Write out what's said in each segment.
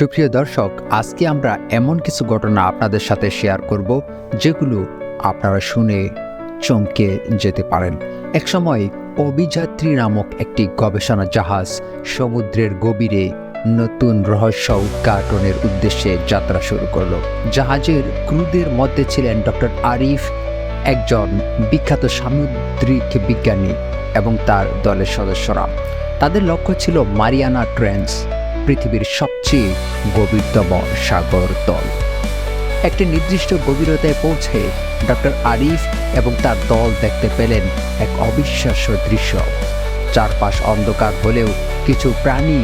সুপ্রিয় দর্শক, আজকে আমরা এমন কিছু ঘটনা আপনাদের সাথে শেয়ার করব যেগুলো আপনারা শুনে চমকে যেতে পারেন। একসময় অভিযাত্রী নামক একটি গবেষণা জাহাজ সমুদ্রের গভীরে নতুন রহস্য উদ্ঘাটনের উদ্দেশ্যে যাত্রা শুরু করল। জাহাজের ক্রুদের মধ্যে ছিলেন ডক্টর আরিফ, একজন বিখ্যাত সামুদ্রিক বিজ্ঞানী এবং তার দলের সদস্যরা। তাদের লক্ষ্য ছিল মারিয়ানা ট্রেন্স পৃথিবীর সবচেয়ে গভীরতম সাগর দল একটি নির্দিষ্ট গভীরতায় পৌঁছে ডক্টর আরিফ এবং তার দল দেখতে পেলেন এক অবিশ্বাস্য দৃশ্য। চারপাশ অন্ধকার হলেও কিছু প্রাণী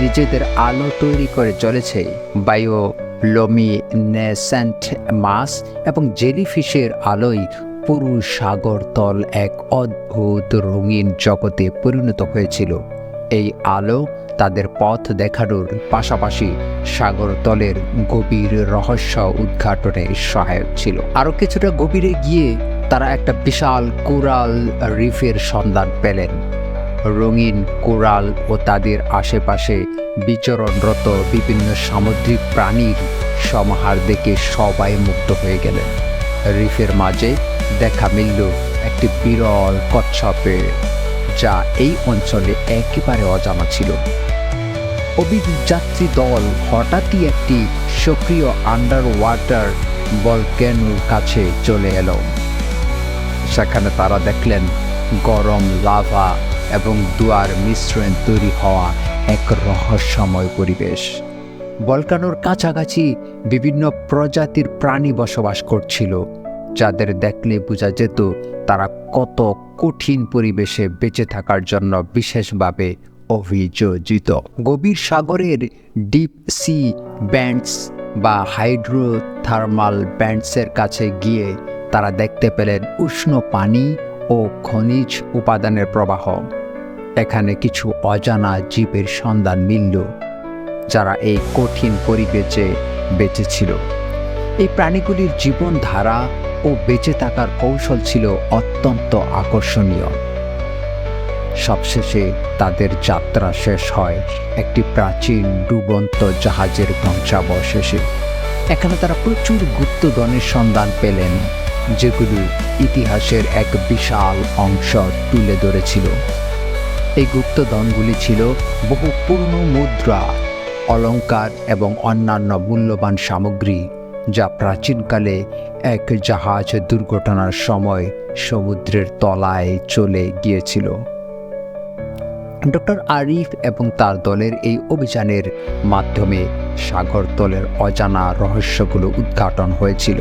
নিজেদের আলো তৈরি করে চলেছে বায়ো লোমিনেসেন্ট মাছ এবং জেলিফিশের আলোয় পুরো সাগর তল এক অদ্ভুত রঙিন জগতে পরিণত হয়েছিল। এই আলো তাদের পথ দেখানোর পাশাপাশি সাগর তলের গভীর রহস্য উদ্ঘাটনে সহায়ক ছিল। আরও কিছুটা গভীরে গিয়ে তারা একটা বিশাল কোরাল রিফের সন্ধান পেলেন। রঙিন কোরাল ও তাদের আশেপাশে বিচরণরত বিভিন্ন সামুদ্রিক প্রাণীর সমাহার দেখে সবাই মুক্ত হয়ে গেলেন। রিফের মাঝে দেখা মিলল একটি বিরল কচ্ছপের যা এই অঞ্চলে একেবারে অজানা ছিল। অভিযাত্রী দল হঠাৎই একটি সক্রিয় আন্ডার ওয়াটার বলক্যানোর কাছে চলে এলো। সেখানে তারা দেখলেন গরম লাভা এবং দুয়ার মিশ্রণ তৈরি হওয়া এক রহস্যময় পরিবেশ। বলকানোর কাছাকাছি বিভিন্ন প্রজাতির প্রাণী বসবাস করছিল। যাদের দেখলে বোঝা যেত তারা কত কঠিন পরিবেশে বেঁচে থাকার জন্য বিশেষভাবে অভিযোজিত। গভীর সাগরের ডিপ সি ব্যান্ডস বা হাইড্রোথার্মাল ব্যান্ডসের কাছে গিয়ে তারা দেখতে পেলেন উষ্ণ পানি ও খনিজ উপাদানের প্রবাহ। এখানে কিছু অজানা জীবের সন্ধান মিলল, যারা এই কঠিন পরিবেশে বেঁচে ছিল। এই প্রাণীগুলির জীবনধারা ও বেঁচে থাকার কৌশল ছিল অত্যন্ত আকর্ষণীয়। সবশেষে তাদের যাত্রা শেষ হয় একটি প্রাচীন ডুবন্ত জাহাজের ধ্বংসাবশেষে। এখানে তারা প্রচুর গুপ্তধনের সন্ধান পেলেন, যেগুলো ইতিহাসের এক বিশাল অংশ তুলে ধরেছিল। এই গুপ্তধনগুলি ছিল বহু পুরনো মুদ্রা অলঙ্কার এবং অন্যান্য মূল্যবান সামগ্রী যা প্রাচীনকালে এক জাহাজ দুর্ঘটনার সময় সমুদ্রের তলায় চলে গিয়েছিল। ডক্টর আরিফ এবং তার দলের এই অভিযানের মাধ্যমে সাগরতলের অজানা রহস্যগুলো উদ্ঘাটন হয়েছিল।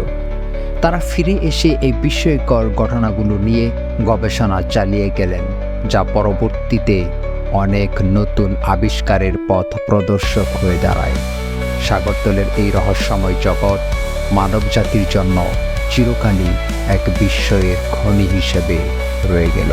তারা ফিরে এসে এই বিস্ময়কর ঘটনাগুলো নিয়ে গবেষণা চালিয়ে গেলেন, যা পরবর্তীতে অনেক নতুন আবিষ্কারের পথ প্রদর্শক হয়ে দাঁড়ায়। সাগরতলের এই রহস্যময় জগৎ মানব জাতির জন্য চিরকালই এক বিস্ময়ের খনি হিসেবে রয়ে গেল।